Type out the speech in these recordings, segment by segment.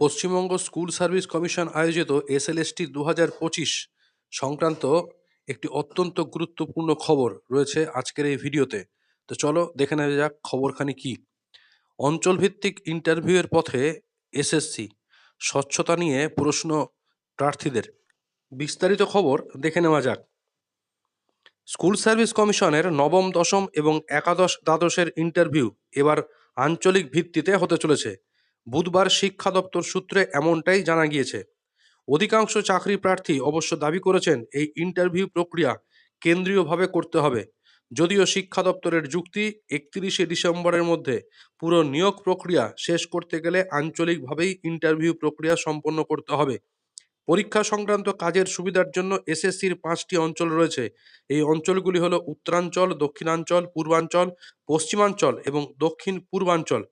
Paschimbanga school service commission আয়োজিত SLST দু হাজার পঁচিশ সংক্রান্ত একটি অত্যন্ত গুরুত্বপূর্ণ খবর রয়েছে আজকের এই ভিডিওতে। তো চলো দেখে নেওয়া যাক খবরখানি কি। অঞ্চলভিত্তিক ইন্টারভিউয়ের পথে এসএসসি। স্বচ্ছতা নিয়ে প্রশ্ন প্রার্থীদের। বিস্তারিত খবর দেখে নেওয়া যাক। স্কুল সার্ভিস কমিশনের নবম, দশম এবং একাদশ দ্বাদশের ইন্টারভিউ এবার আঞ্চলিক ভিত্তিতে হতে চলেছে। বুধবার শিক্ষা দপ্তর সূত্রে এমনটাই জানা গিয়েছে। অধিকাংশ চাকরি প্রার্থী অবশ্য দাবি করেছেন, এই ইন্টারভিউ প্রক্রিয়া কেন্দ্রীয়ভাবে করতে হবে। যদিও শিক্ষা দপ্তরের যুক্তি, একত্রিশে ডিসেম্বরের মধ্যে পুরো নিয়োগ প্রক্রিয়া শেষ করতে গেলে আঞ্চলিকভাবেই ইন্টারভিউ প্রক্রিয়া সম্পন্ন করতে হবে। পরীক্ষা সংক্রান্ত কাজের সুবিধার জন্য এসএসসির পাঁচটি অঞ্চল রয়েছে। এই অঞ্চলগুলি হলো উত্তরাঞ্চল, দক্ষিণাঞ্চল, পূর্বাঞ্চল, পশ্চিমাঞ্চল এবং দক্ষিণ পূর্বাঞ্চল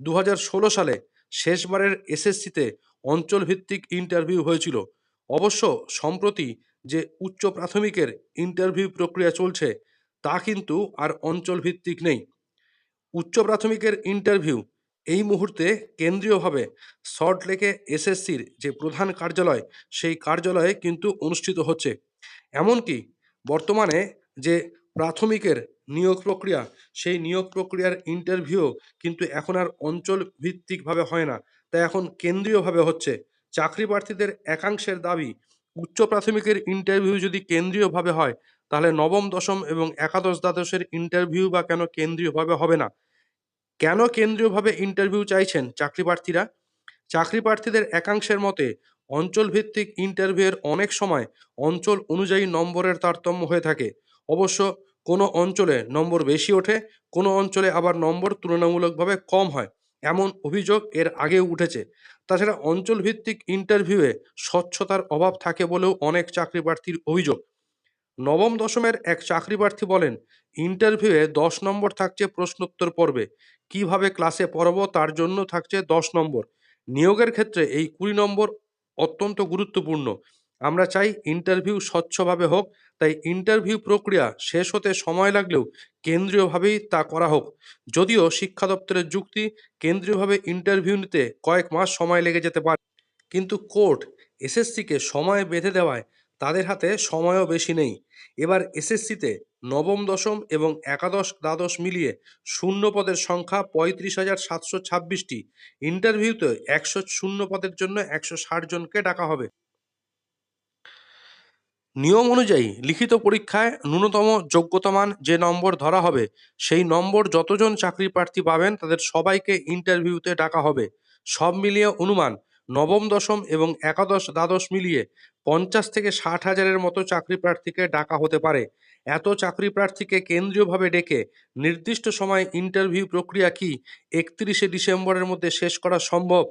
দু হাজার ষোলো সালে শেষবারের এসএসসিতে অঞ্চলভিত্তিক ইন্টারভিউ হয়েছিল। অবশ্য সম্প্রতি যে উচ্চ প্রাথমিকের ইন্টারভিউ প্রক্রিয়া চলছে, তা কিন্তু আর অঞ্চলভিত্তিক নেই। উচ্চ প্রাথমিকের ইন্টারভিউ এই মুহূর্তে কেন্দ্রীয়ভাবে সল্টলেকে এসএসসির যে প্রধান কার্যালয়, সেই কার্যালয়ে কিন্তু অনুষ্ঠিত হচ্ছে। এমনকি বর্তমানে যে প্রাথমিকের নিয়োগ প্রক্রিয়া, সেই নিয়োগ প্রক্রিয়ার ইন্টারভিউ কিন্তু এখন আর অঞ্চল ভিত্তিকভাবে হয় না। তাই এখন কেন্দ্রীয়ভাবে হচ্ছে। চাকরি প্রার্থীদের একাংশের দাবি, উচ্চ প্রাথমিকের ইন্টারভিউ যদি কেন্দ্রীয়ভাবে হয়, তাহলে নবম, দশম এবং একাদশ দ্বাদশের ইন্টারভিউ বা কেন কেন্দ্রীয়ভাবে হবে না? কেন কেন্দ্রীয়ভাবে ইন্টারভিউ চাইছেন চাকরি প্রার্থীরা? চাকরি প্রার্থীদের একাংশের মতে অঞ্চলভিত্তিক ইন্টারভিউয়ের অনেক সময় অঞ্চল অনুযায়ী নম্বরের তারতম্য হয়ে থাকে। অবশ্য কোনো অঞ্চলে নম্বর বেশি ওঠে, কোনো অঞ্চলে আবার নম্বর তুলনামূলকভাবে কম হয়, এমন অভিযোগ এর আগেও উঠেছে। তাছাড়া অঞ্চলভিত্তিক ইন্টারভিউয়ে স্বচ্ছতার অভাব থাকে বলেও অনেক চাকরি প্রার্থীর অভিযোগ। নবম দশমের এক চাকরি প্রার্থী বলেন, ইন্টারভিউয়ে দশ নম্বর থাকছে প্রশ্নোত্তর পর্বে, কীভাবে ক্লাসে পড়াবো তার জন্য থাকছে দশ নম্বর। নিয়োগের ক্ষেত্রে এই কুড়ি নম্বর অত্যন্ত গুরুত্বপূর্ণ। আমরা চাই ইন্টারভিউ স্বচ্ছভাবে হোক, তাই ইন্টারভিউ প্রক্রিয়া শেষ হতে সময় লাগলেও কেন্দ্রীয়ভাবেই তা করা হোক। যদিও শিক্ষা দপ্তরের যুক্তি, কেন্দ্রীয়ভাবে ইন্টারভিউ নিতে কয়েক মাস সময় লেগে যেতে পারে। কিন্তু কোর্ট এসএসসিকে সময় বেঁধে দেওয়ায় তাদের হাতে সময়ও বেশি নেই। এবার এসএসসিতে নবম, দশম এবং একাদশ, দ্বাদশ মিলিয়ে শূন্য পদের সংখ্যা পঁয়ত্রিশ হাজার সাতশো ছাব্বিশটি। ইন্টারভিউতে একশো শূন্য পদের জন্য একশো ষাট জনকে ডাকা হবে। নিয়ম অনুযায়ী লিখিত পরীক্ষায় ন্যূনতম যোগ্যতামান যে নম্বর ধরা হবে, সেই নম্বর যতজন চাকরি প্রার্থী পাবেন তাদের সবাইকে ইন্টারভিউতে ডাকা হবে। সব মিলিয়ে অনুমান, নবম, দশম এবং একাদশ, দ্বাদশ মিলিয়ে পঞ্চাশ থেকে ষাট হাজারের মতো চাকরি প্রার্থীকে ডাকা হতে পারে। এত চাকরি প্রার্থীকে কেন্দ্রীয়ভাবে ডেকে নির্দিষ্ট সময় ইন্টারভিউ প্রক্রিয়া কি একত্রিশে ডিসেম্বরের মধ্যে শেষ করা সম্ভব?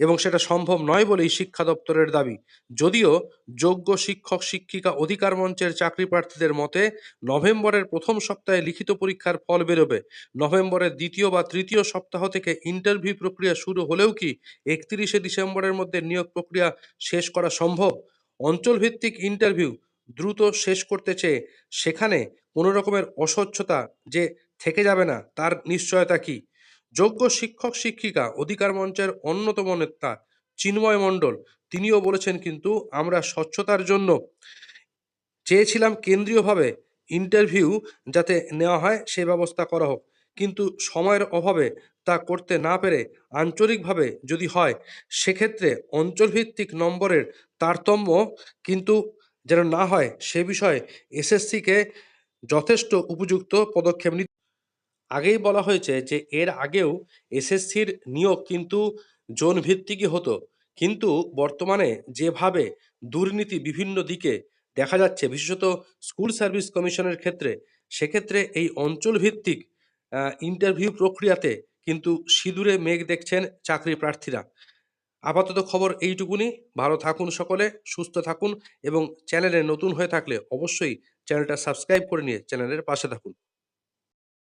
এবং সেটা সম্ভব নয় বলেই শিক্ষা দপ্তরের দাবি। যদিও যোগ্য শিক্ষক, শিক্ষিকা অধিকার মঞ্চের চাকরি প্রার্থীদের মতে, নভেম্বরের প্রথম সপ্তাহে লিখিত পরীক্ষার ফল বেরোবে। নভেম্বরের দ্বিতীয় বা তৃতীয় সপ্তাহ থেকে ইন্টারভিউ প্রক্রিয়া শুরু হলেও কি একত্রিশে ডিসেম্বরের মধ্যে নিয়োগ প্রক্রিয়া শেষ করা সম্ভব? অঞ্চলভিত্তিক ইন্টারভিউ দ্রুত শেষ করতে চেয়ে সেখানে কোনো রকমের অস্বচ্ছতা যে থেকে যাবে না, তার নিশ্চয়তা কি? যোগ্য শিক্ষক, শিক্ষিকা অধিকার মঞ্চের অন্যতম নেতা চিন্ময় মণ্ডল। তিনিও বলেছেন কিন্তু, আমরা স্বচ্ছতার জন্য চেয়েছিলাম কেন্দ্রীয়ভাবে ইন্টারভিউ যাতে নেওয়া হয়, সে ব্যবস্থা করা হোক। কিন্তু সময়ের অভাবে তা করতে না পেরে আঞ্চলিকভাবে যদি হয়, সেক্ষেত্রে অঞ্চলভিত্তিক নম্বরের তারতম্য কিন্তু যেন না হয়, সে বিষয়ে এসএসসিকে যথেষ্ট উপযুক্ত পদক্ষেপ নিতে আগেই বলা হয়েছে যে এর আগেও এসএসসির নিয়োগ কিন্তু জোন ভিত্তিকই হতো। কিন্তু বর্তমানে যেভাবে দুর্নীতি বিভিন্ন দিকে দেখা যাচ্ছে, বিশেষত স্কুল সার্ভিস কমিশনের ক্ষেত্রে, সেক্ষেত্রে এই অঞ্চলভিত্তিক ইন্টারভিউ প্রক্রিয়াতে কিন্তু সিঁদুরে মেঘ দেখছেন চাকরি প্রার্থীরা। আপাতত খবর এইটুকুনি। ভালো থাকুন সকলে, সুস্থ থাকুন এবং চ্যানেলে নতুন হয়ে থাকলে অবশ্যই চ্যানেলটা সাবস্ক্রাইব করে নিয়ে চ্যানেলের পাশে থাকুন।